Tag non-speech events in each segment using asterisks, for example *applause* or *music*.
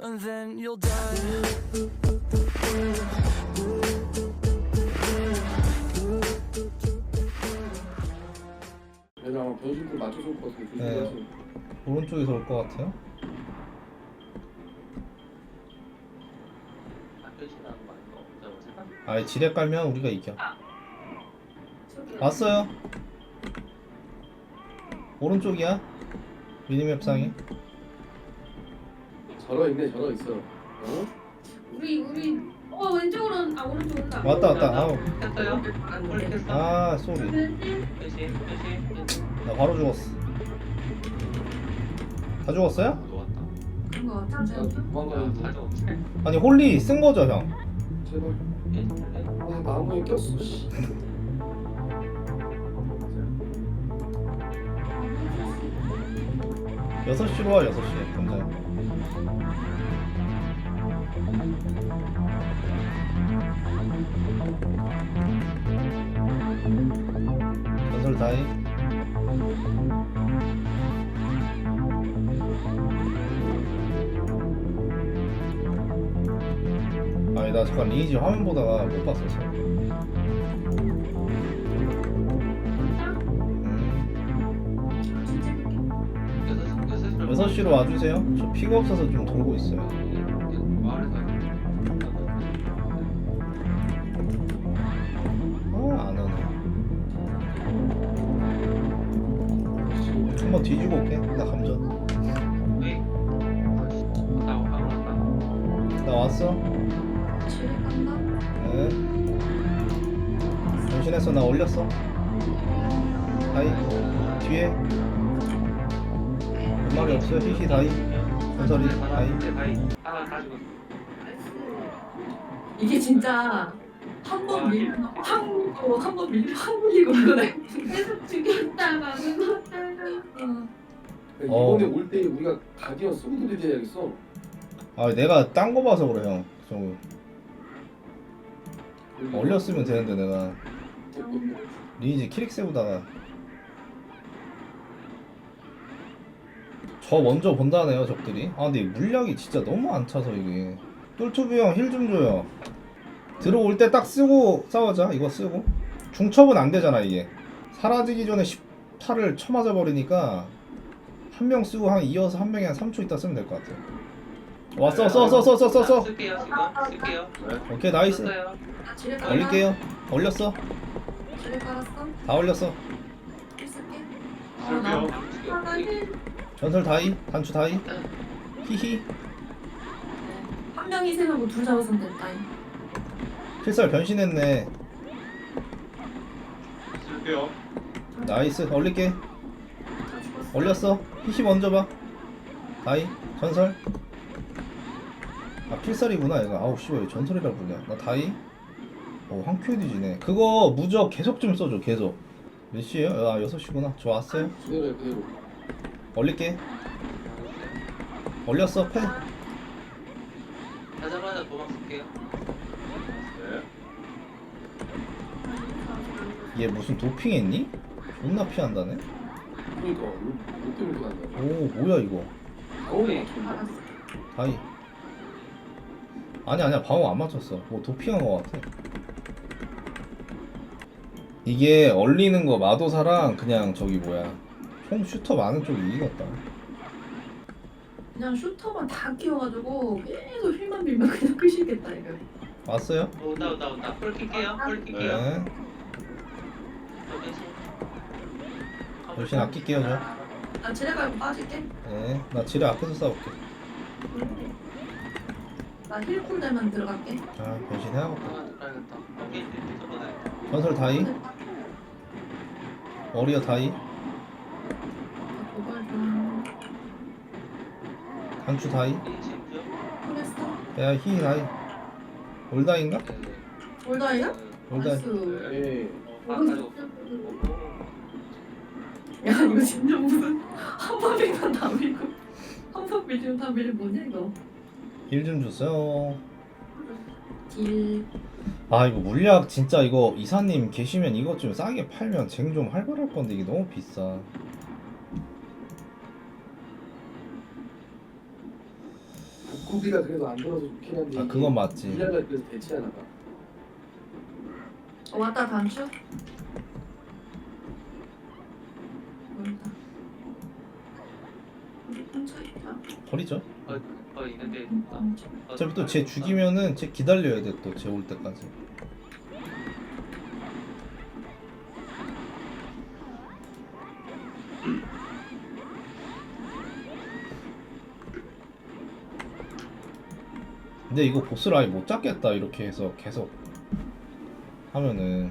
and then you'll die. 아마 변신들 맞춰서 올것 같은데 네. 조심하세요. 오른쪽에서 올 것 같아요. 아예 지뢰 깔면 우리가 이겨. 왔어요. 오른쪽이야. 미니맵 상에. 저러 있네 저러 있어 어? 우리 우리 어 왼쪽으로 아 오른쪽 온다. 왔다 왔다. 아우. 했어요? 안 했어? 아 쏘리. 변신 변신 변신 나 바로 죽었어. 다 죽었어요? 놓았다 그런 거 같아. 아, 도망가야 아돼 가져올게 아니 홀리 쓴 거죠 형? 제발 변신할래? 아 나무에 꼈어 씨. 여섯 시로 와 여섯 시에 다이. 아니 나 잠깐 리니지 화면 보다가 못 봤었어. 음. 여섯 여섯 여섯 시로 와주세요. 저 피가 없어서 좀 돌고 있어요. 한번 뒤지고 올게. 나 감전. 왜? 나 왔어. 지뢰 간다. 네. 정신했어. 나 올렸어. 다이. 뒤에. 연말이 없어요. 히히 다이. 전설이 다이. 다이 하나 가지고 이게 진짜 한 번 밀, 한한번 밀, 한 밀리고 *laughs* 그래. 계속 죽였다가 죽었 다가. 어. 어. 이번에 올 때 우리가 가디언 쏘고 들이대야겠어 아, 내가 딴 거 봐서 그래, 형. 좀 올렸으면 되는데 내가 리니지 키릭 세우다가 저 먼저 본다네요 적들이 아 근데 이 물약이 진짜 너무 안 차서 이게 똘투비 형힐 좀 줘요 들어올 때 딱 쓰고 싸우자 이거 쓰고 중첩은 안 되잖아 이게 사라지기 전에 10 타를 쳐맞아 버리니까 한 명 쓰고 한 이어서 한 명이 한 3초 있다 쓰면 될 것 같아요. 왔어 써 써 써 써 써 써. 쓸게요 지금. 쓸게요. 오케이 나이스. 썼어요. 아, 지뢰 깔아. 올릴게요. 올렸어? 지뢰 깔았어. 다 올렸어. 쓸게. 어, 나 쓸게요. 하나 힐. 전설 다이 단추 다이. 히히. 한 명이 세 명고 둘 잡았으면 됐다. 필살 변신했네. 쓸게요 나이스 죽었어. 올렸어. 히히 먼저 봐. 다이 전설. 아 필살이구나 얘가. 아우 씨발 왜 전설이라 부르냐 나 다이. 오 황큐디지네. 그거 무적 계속 좀 써줘 계속. 몇 시에요? 아 6시구나. 좋았어요. 그대로 해 그대로 올릴게. 올렸어 패 하자마자 도망 쓸게요. 얘 무슨 도핑했니? 존나 피한다네? 그러니까 못 때문에 간다 오 뭐야 이거. 맞췄네 알았어. 다이 아니 아니야 방어 안 맞췄어. 뭐 도핑한 거 같아. 이게 얼리는 거 마도사랑 그냥 저기 뭐야 총 슈터 많은 쪽이 이겼다. 그냥 슈터만 다 끼워가지고 계속 힐만 밀면 그냥 끝이겠다 이거. 왔어요? 어, 온다 온다 온다. 폴 킬게요 폴 킬게요. 네저변 신 변신 아낄게요 저나 지뢰 깔고 빠질게. 네, 나 지뢰 앞에서 싸울게. 나 힐쿨 되면 들어갈게. 아 변신해야겠다. 오케이 저번에 전설 다이? 워리어 다이? 좀 단추 다이? 인심죠 했어. 야히 다이. 올다인가? 네네 올다이야? 올다 나이스. 예아 가지고 야 이거 진짜 무슨 *laughs* 한번 밀면 다 밀고 한번 밀면 다 밀 뭐냐 이거. 일좀 주세요 길. 아 이거 물약 진짜 이거 이사님 계시면 이것 좀 싸게 팔면 쟁 좀 활발할 건데 이게 너무 비싸 구비가 그래도 안 들어서 좋긴 한데 아 그건 맞지 물량을 그래서 대체하나 봐 어, 왔다 단추. 보인다. 우리 근처 있다. 버리죠? 어, 어 있는데. 어차피 또 쟤 죽이면은 쟤 기다려야 돼 또 쟤 올 때까지. 근데 이거 보스를 아예 못 잡겠다 이렇게 해서 계속 하면은.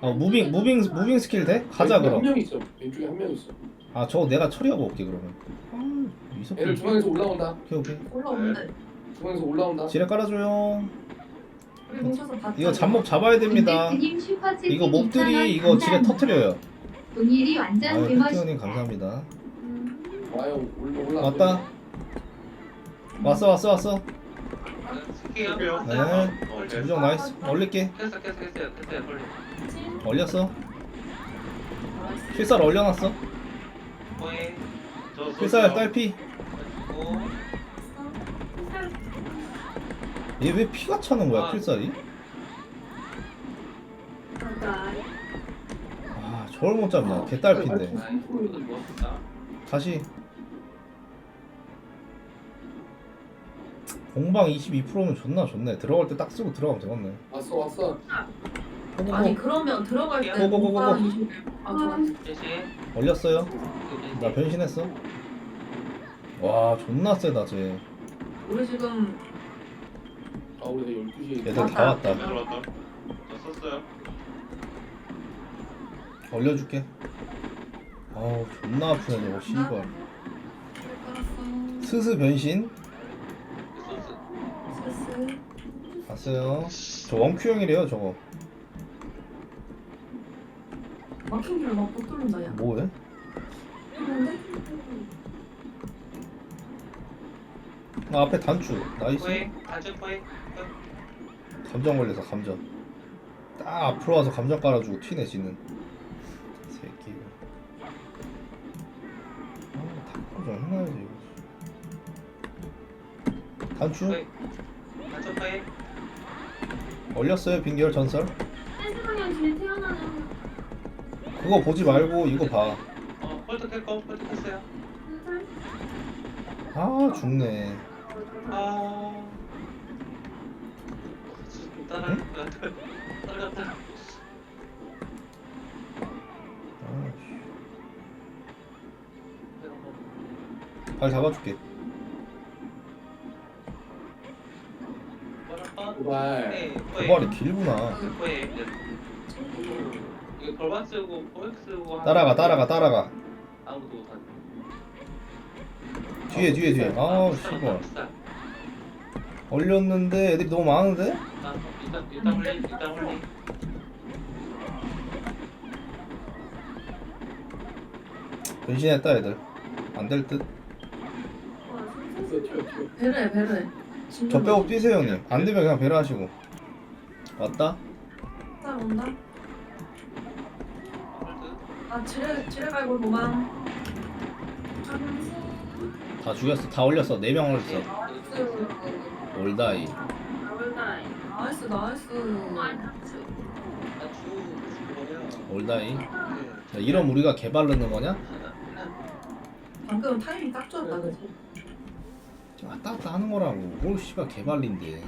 아 무빙 무빙 무빙 스킬 돼? 가자 그럼. 한명 있어. 왼쪽에 한 명 있어. 아 저거 내가 처리하고 올게 그러면. 아 이석 애들 중앙에서 올라온다. 오케이 오케이. 올라오는데. 중앙에서 올라온다. 지뢰 깔아줘요. 우리 뭉쳐서 봤자. 이거 잡몹 잡아야 됩니다. 이거 몹들이 2,000원 이거 지뢰. 터트려요. 동일이 완전 아유 대멋 태태원님 감사합니다. 와요 올라 올라. 왔다. 왔어 왔어 왔어. 쓸게요 네. 무정 나이스. 깼어 깼어요 깼어요 빨리 올렸어 필살 올려놨어. 뭐해 필살 딸피. 고얘왜 피가 차는 거야 아. 필살이? 아 저걸 못 잡나? 개딸피인데. 아이 이거 좋았다 다시. 공방 22%면 존나 좋네. 들어갈 때 딱 쓰고 들어가면 되겠네. 왔어 왔어. 아니 그러면 들어갈 때 고고고고고. 뭔가 20. 아 좋아. 올렸어요 나 변신했어 와 존나 세다 쟤 우리 지금 아 우리 12시에 얘들 다 왔다 들어왔다. 저 썼어요. 올려줄게 아우 존나 아프네 저거 씨발 깔았어. 스스 변신 소스 스스. 봤어요 저 원큐형이래요 저거 막힌 길을 막못 뚫는다 야. 뭐해? 뚫는데? 아, 앞에 단추. 나이스. 포획 아주 포획 감정 걸려서 감정. 딱 앞으로 와서 감정 깔아주고 튀네 지는. 새끼. 아 탁구좀 해놔야지 이거. 단추? 포획 아주 포획 올렸어요 빙결 전설? 태어나는. 그거 보지 말고 이거 봐. 어 홀드 깼고 홀드 깼어요. 아 죽네. 아 따라 따라갔다 아, 씨. 발 잡아줄게. 도발 네, 도발이 길구나. 포획 이거 벌반 쓰고 포획 쓰고 하는 따라가 따라가 따라가. 아무도 뒤에 뒤에 뒤에. 아우 씨발. 올렸는데 애들이 너무 많은데? 아, 일단 일단 홀리 일단 홀리 변신했다 애들. 안 될 듯. 배려해 배려해. 저 빼고 뛰세요 형님. 안 되면 그냥 배려하시고. 왔다. 딱 온다. 홀드 아 지뢰 지뢰 갈고 도망. 다 죽였어. 다 올렸어. 네 명 올렸어. 나이스. 올다이. 나이스 나이스. 올다이. 자, 이런 우리가 개발 넣는 거냐? 방금 타이밍 딱 좋았다 그지? 갔다 하는 거라고. 뭘 씨발 개발린데.